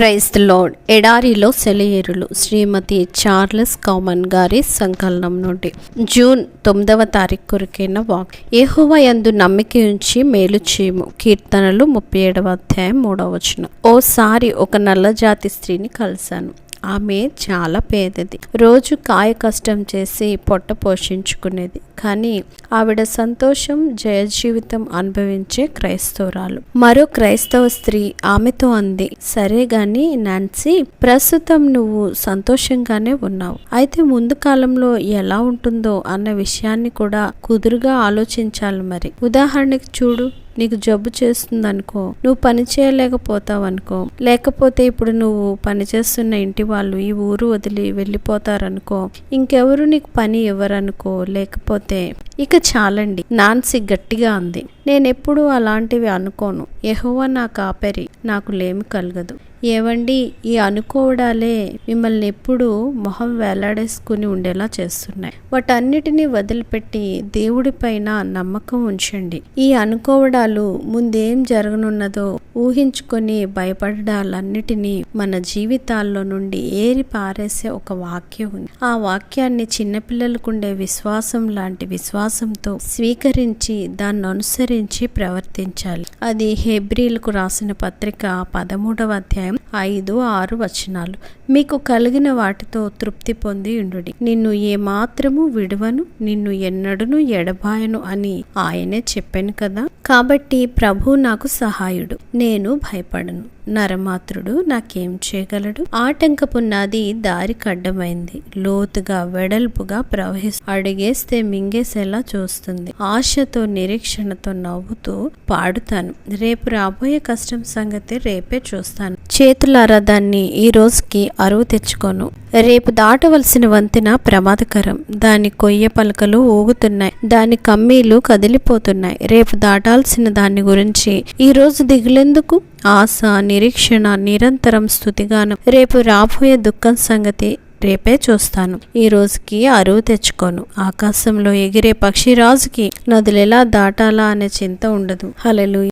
Praise lord ఎడారిలో సెలయేరులు. శ్రీమతి Charles common గారి సంకలనం నుండి. జూన్ తొమ్మిదవ తారీఖు కొరికైన వాక్. ఏహోవా యందు నమ్మిక ఉంచి మేలు చేయము. కీర్తనలు ముప్పై ఏడవ అధ్యాయం మూడవ వచనం. ఓసారి ఒక నల్ల జాతి స్త్రీని కలిశాను. ఆమె చాలా పేదది. రోజు కాయ కష్టం చేసి పొట్ట పోషించుకునేది. కానీ ఆవిడ సంతోషం జయ జీవితం అనుభవించే క్రైస్తవురాలు. మరో క్రైస్తవ స్త్రీ ఆమెతో అంది సరే గాని నాన్సీ ప్రస్తుతం నువ్వు సంతోషంగానే ఉన్నావు. అయితే ముందు కాలంలో ఎలా ఉంటుందో అన్న విషయాన్ని కూడా కుదురుగా ఆలోచించాలి మరి. ఉదాహరణకి చూడు. నీకు జబ్బు చేస్తుంది అనుకో నువ్వు పని చేయలేకపోతావు అనుకో లేకపోతే ఇప్పుడు నువ్వు పని చేస్తున్న ఇంటి వాళ్ళు ఈ ఊరు వదిలి వెళ్ళిపోతారనుకో ఇంకెవరు నీకు పని ఇవ్వరనుకో లేకపోతే ఇక చాలండి. నాన్సి గట్టిగా అంది. నేనెప్పుడు అలాంటివి అనుకోను. ఎహోవా నా కాపరి నాకు లేమి కలగదు. ఏవండి ఈ అనుకోవడాలే మిమ్మల్ని ఎప్పుడూ మొహం వేలాడేసుకుని ఉండేలా చేస్తున్నాయి. వాటన్నిటినీ వదిలిపెట్టి దేవుడిపైన నమ్మకం ఉంచండి. ఈ అనుకోవడాలు ముందేం జరగనున్నదో ఊహించుకొని భయపడాలన్నిటినీ మన జీవితాల్లో నుండి ఏరి పారేసే ఒక వాక్యం ఉంది. ఆ వాక్యాన్ని చిన్నపిల్లలకుండే విశ్వాసం లాంటి విశ్వాసం విశ్వాసంతో స్వీకరించి దాన్ని అనుసరించి ప్రవర్తించాలి. అది హెబ్రిల్కు రాసిన పత్రిక పదమూడవ అధ్యాయం ఐదు ఆరు వచనాలు. మీకు కలిగిన వాటితో తృప్తి పొంది ఉండుడి. నిన్ను ఏమాత్రము విడువను నిన్ను ఎన్నడును ఎడబాయను అని ఆయనే చెప్పాను కదా. కాబట్టి ప్రభు నాకు సహాయుడు. నేను భయపడను. నరమాత్రుడు నాకేం చేయగలడు? ఆటంకపు దారి కడ్డమైంది. లోతుగా వెడల్పుగా ప్రవహిస్తూ అడిగేస్తే మింగేసేలా చూస్తుంది. ఆశతో నిరీక్షణతో నవ్వుతూ పాడుతాను. రేపు రాబోయే కష్టం సంగతి రేపే చూస్తాను. చేతులారా దాన్ని ఈ రోజుకి అరువు తెచ్చుకోను. రేపు దాటవలసిన వంతెన ప్రమాదకరం. దాని కొయ్య పలకలు ఊగుతున్నాయి. దాని కమ్మీలు కదిలిపోతున్నాయి. రేపు దాటాల్సిన దాని గురించి ఈ రోజు దిగులెందుకు ఆశ నిరీక్షణ నిరంతరం స్థుతిగాను రేపు రాబోయే దుఃఖం సంగతి రేపే చూస్తాను. ఈ రోజుకి అరువు తెచ్చుకోను. ఆకాశంలో ఎగిరే పక్షిరాజుకి నదులు ఎలా దాటాలా అనే చింత ఉండదు. హలలు